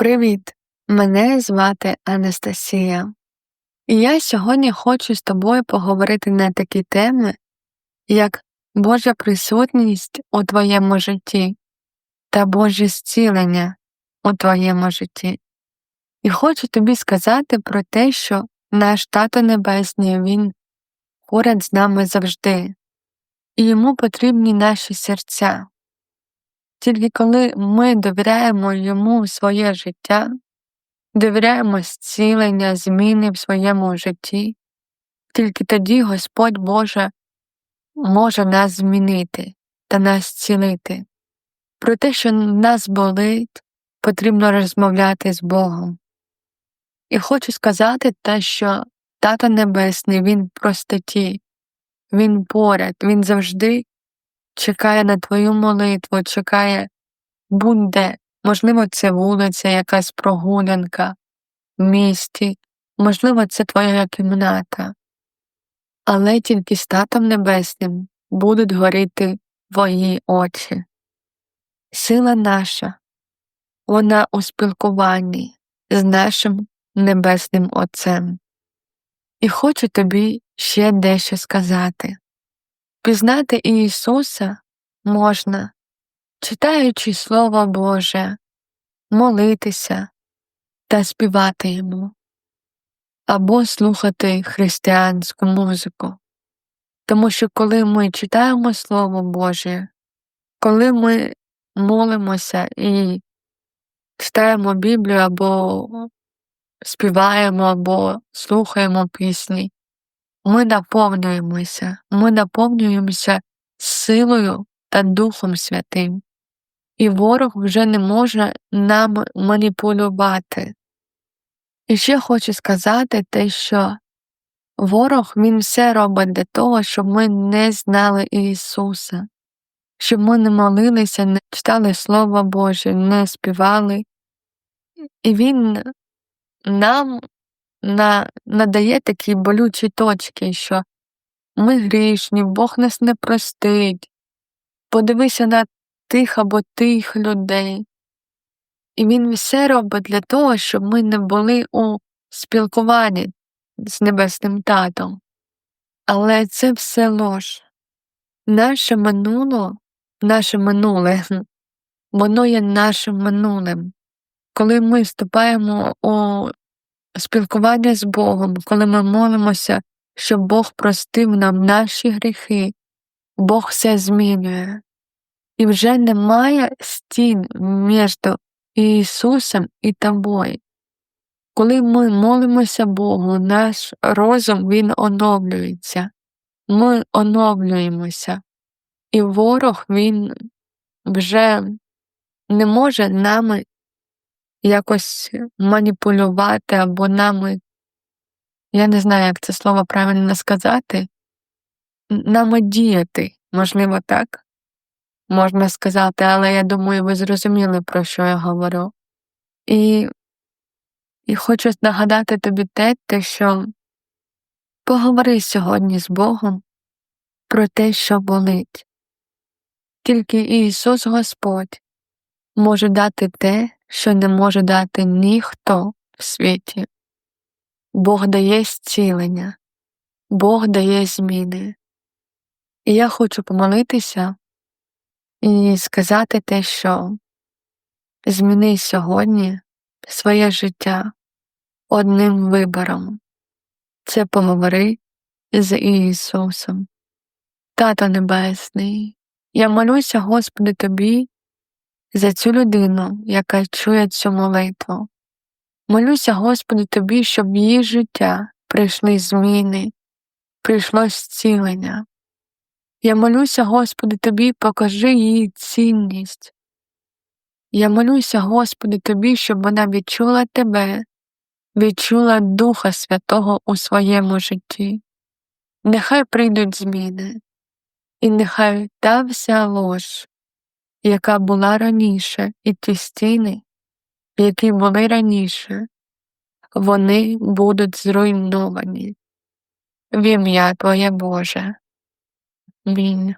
Привіт! Мене звати Анастасія, і я сьогодні хочу з тобою поговорити на такі теми, як Божа присутність у твоєму житті та Боже зцілення у твоєму житті. І хочу тобі сказати про те, що наш Тато Небесний Він поряд з нами завжди, і йому потрібні наші серця. Тільки коли ми довіряємо йому своє життя, довіряємо зцілення, зміни в своєму житті, тільки тоді Господь Боже може нас змінити та нас зцілити. Про те, що нас болить, потрібно розмовляти з Богом. І хочу сказати те, що Тато Небесний, Він в простоті, Він поряд, Він завжди чекає на твою молитву, чекає будь-де. Можливо, це вулиця, якась прогулянка в місті, можливо, це твоя кімната. Але тільки з Татом Небесним будуть горіти твої очі. Сила наша, вона у спілкуванні з нашим Небесним Отцем. І хочу тобі ще дещо сказати. Пізнати Ісуса можна, читаючи Слово Боже, молитися та співати Йому, або слухати християнську музику. Тому що коли ми читаємо Слово Боже, коли ми молимося і читаємо Біблію або співаємо, або слухаємо пісні, ми наповнюємося, ми наповнюємося силою та Духом Святим, і ворог вже не може нам маніпулювати. І ще хочу сказати те, що ворог він все робить для того, щоб ми не знали Ісуса, щоб ми не молилися, не читали Слово Боже, не співали. І Він нам на, надає такі болючі точки, що ми грішні, Бог нас не простить, подивися на тих або тих людей. І він все робить для того, щоб ми не були у спілкуванні з Небесним Татом. Але це все лож. Наше минуло, наше минуле, воно є нашим минулим. Коли ми вступаємо у спілкування з Богом, коли ми молимося, щоб Бог простив нам наші гріхи, Бог все змінює. І вже немає стін між Ісусом і тобою. Коли ми молимося Богу, наш розум він оновлюється, ми оновлюємося, і ворог він вже не може нами якось маніпулювати або нами, я не знаю, як це слово правильно сказати, нами діяти, можливо, так можна сказати, але я думаю, ви зрозуміли, про що я говорю. І і хочу нагадати тобі те, те, що поговори сьогодні з Богом про те, що болить. Тільки Ісус Господь може дати те, що не може дати ніхто в світі. Бог дає зцілення, Бог дає зміни. І я хочу помолитися і сказати те, що зміни сьогодні своє життя одним вибором це поговори з Ісусом. Тато Небесний, я молюся, Господи, Тобі за цю людину, яка чує цю молитву. Молюся, Господи, Тобі, щоб в її життя прийшли зміни, прийшло зцілення. Я молюся, Господи, Тобі, покажи їй цінність. Я молюся, Господи, Тобі, щоб вона відчула Тебе, відчула Духа Святого у своєму житті. Нехай прийдуть зміни, і нехай та вся лож, яка була раніше, і ті стіни, які були раніше, вони будуть зруйновані. В ім'я Твоє Боже. Він